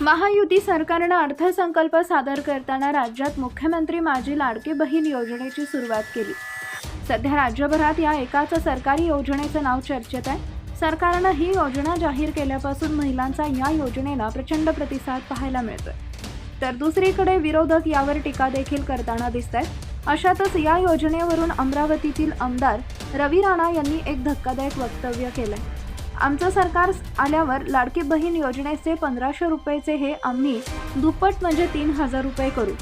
महायुती सरकारनं अर्थसंकल्प सादर करताना राज्यात मुख्यमंत्री माझी लाडकी बहीण योजनेची सुरुवात केली. सध्या राज्यभरात या एकाच सरकारी योजनेचं नाव चर्चेत आहे. सरकारनं ही योजना जाहीर केल्यापासून महिलांचा या योजनेला प्रचंड प्रतिसाद पाहायला मिळतोय. तर दुसरीकडे विरोधक यावर टीका देखील करताना दिसत आहेत अशातच या योजनेवरून अमरावतीतील आमदार रवी राणा यांनी एक धक्कादायक वक्तव्य केलंय. आमचं सरकार आल्यावर लाडकी बहीण योजनेचे पंधराशे रुपयेचे हे आम्ही दुप्पट म्हणजे तीन हजार रुपये करू.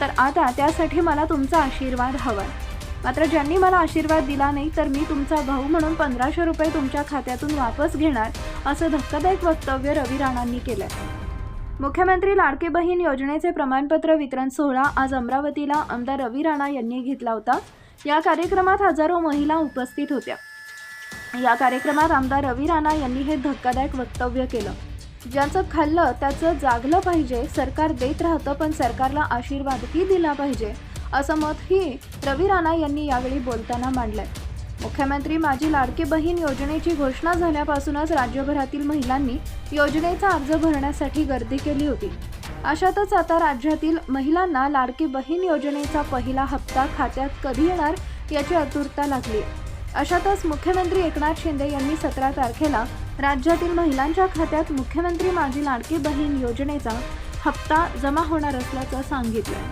तर आता त्यासाठी मला तुमचा आशीर्वाद हवाय मात्र ज्यांनी मला आशीर्वाद दिला नाही तर मी तुमचा भाऊ म्हणून पंधराशे रुपये तुमच्या खात्यातून वापस घेणार असं धक्कादायक वक्तव्य रवी राणांनी केलं मुख्यमंत्री लाडकी बहीण योजनेचे प्रमाणपत्र वितरण सोहळा आज अमरावतीला आमदार रवी राणा यांनी घेतला होता. या कार्यक्रमात हजारो महिला उपस्थित होत्या. या कार्यक्रमात आमदार रवी राणा यांनी हे धक्कादायक वक्तव्य केलं. ज्याचं खाल्लं त्याचं जागलं पाहिजे सरकार देत राहतं पण सरकारला आशीर्वादही दिला पाहिजे असं मतही रवी राणा यांनी यावेळी बोलताना मांडलंय. मुख्यमंत्री माझी लाडकी बहीण योजनेची घोषणा झाल्यापासूनच राज्यभरातील महिलांनी योजनेचा अर्ज भरण्यासाठी गर्दी केली होती. अशातच आता राज्यातील महिलांना लाडकी बहीण योजनेचा पहिला हप्ता खात्यात कधी येणार याची आतुरता लागली. अशातच मुख्यमंत्री एकनाथ शिंदे यांनी सतरा तारखेला राज्यातील महिलांच्या खात्यात मुख्यमंत्री माझी लाडकी बहीण योजनेचा हप्ता जमा होणार असल्याचं सांगितलं